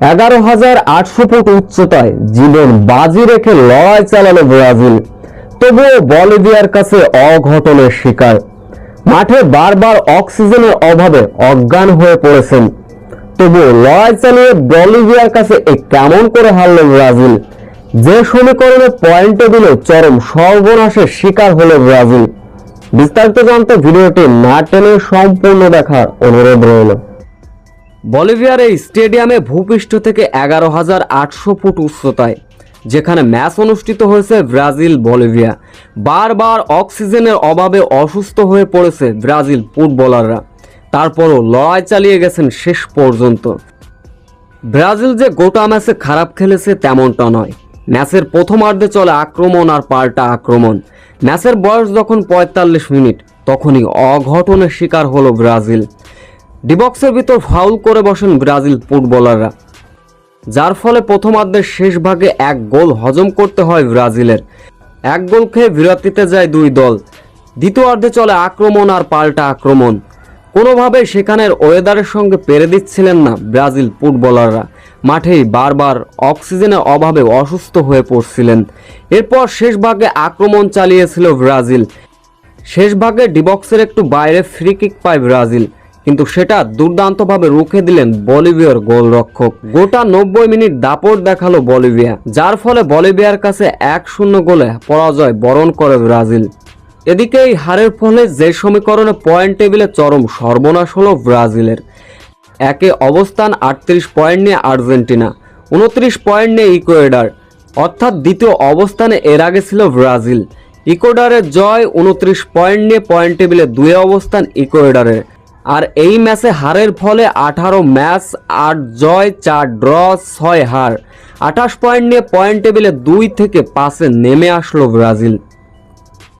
এগারো হাজার আটশো ফুট উচ্চতায় জীবন বাজি রেখে লড়াই চালালো ব্রাজিল। তবুও বলিভিয়ার কাছে অঘটনের শিকার। মাঠে বারবার অক্সিজেনের অভাবে অজ্ঞান হয়ে পড়েছেন। তবুও লড়াই চালিয়ে বলিভিয়ার কাছে এ কেমন করে হারল ব্রাজিল? যে সমীকরণে পয়েন্ট টেবিলে চরম সর্বনাশের শিকার হলো ব্রাজিল। বিস্তারিত জানতে ভিডিওটি না টেনে সম্পূর্ণ দেখার অনুরোধ রইল। বলিভিয়ার এই স্টেডিয়ামে ভূপৃষ্ঠ থেকে এগারো হাজার আটশো ফুট উচ্চতায়, যেখানে ম্যাচ অনুষ্ঠিত হয়েছে ব্রাজিল বলিভিয়া। বারবার অক্সিজেনের অভাবে অসুস্থ হয়ে পড়েছে ব্রাজিল ফুটবলাররা। তারপরও লড়াই চালিয়ে গেছেন শেষ পর্যন্ত। ব্রাজিল যে গোটা ম্যাচে খারাপ খেলেছে তেমনটা নয়। ম্যাচের প্রথমার্ধে চলে আক্রমণ আর পাল্টা আক্রমণ। ম্যাচের বয়স যখন পঁয়তাল্লিশ মিনিট, তখনই অঘটনের শিকার হলো ব্রাজিল। ডিবক্সের ভিতর ফাউল করে বসেন ব্রাজিল ফুটবলাররা। যার ফলে প্রথমার্ধের শেষ ভাগে এক গোল হজম করতে হয় ব্রাজিলের। এক গোল খেয়ে বিরতিতে যায় দুই দল। দ্বিতীয়ার্ধে চলে আক্রমণ আর পাল্টা আক্রমণ। কোনোভাবে সেখানের ওয়েদারের সঙ্গে পেরে দিচ্ছিলেন না ব্রাজিল ফুটবলাররা। মাঠেই বারবার অক্সিজেনের অভাবে অসুস্থ হয়ে পড়ছিলেন। এরপর শেষ ভাগে আক্রমণ চালিয়েছিল ব্রাজিল। শেষ ভাগে ডিবক্সের একটু বাইরে ফ্রি কিক পায় ব্রাজিল। কিন্তু সেটা দুর্দান্তভাবে রুখে দিলেন বলিভিয়ার গোলরক্ষক। গোটা নব্বই মিনিট দাপট দেখাল বলিভিয়া, যার ফলে বলিভিয়ার কাছে এক শূন্য গোলে পরাজয় বরণ করে ব্রাজিল। এদিকে এই হারের ফলে যে সমীকরণে পয়েন্ট টেবিলে চরম সর্বনাশ হলো ব্রাজিলের। একে অবস্থান আটত্রিশ পয়েন্ট নিয়ে আর্জেন্টিনা, উনত্রিশ পয়েন্ট নিয়ে ইকুয়েডার, অর্থাৎ দ্বিতীয় অবস্থানে এর আগে ছিল ব্রাজিল। ইকুয়েডারের জয়, উনত্রিশ পয়েন্ট নিয়ে পয়েন্ট টেবিলে দুই অবস্থান ইকুয়েডারের। আর এই ম্যাচে হারের ফলে আঠারো ম্যাচ, আট জয়, চার ড্র, ছয় হার। আঠাশ পয়েন্ট নিয়ে পয়েন্ট টেবিলে দুই থেকে পাঁচে নেমে আসলো ব্রাজিল।